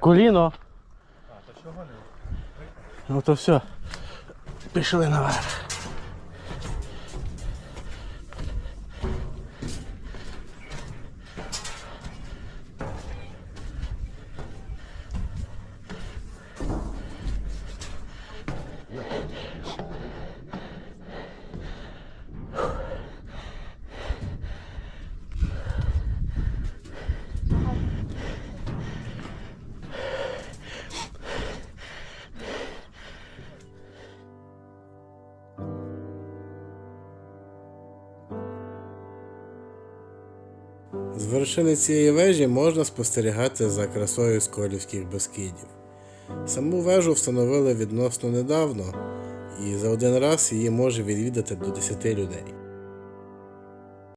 коліно. А, то чого не? Ну то все. Пішли наверх. З вершини цієї вежі можна спостерігати за красою Сколівських безкидів. Саму вежу встановили відносно недавно, і за один раз її може відвідати до 10 людей.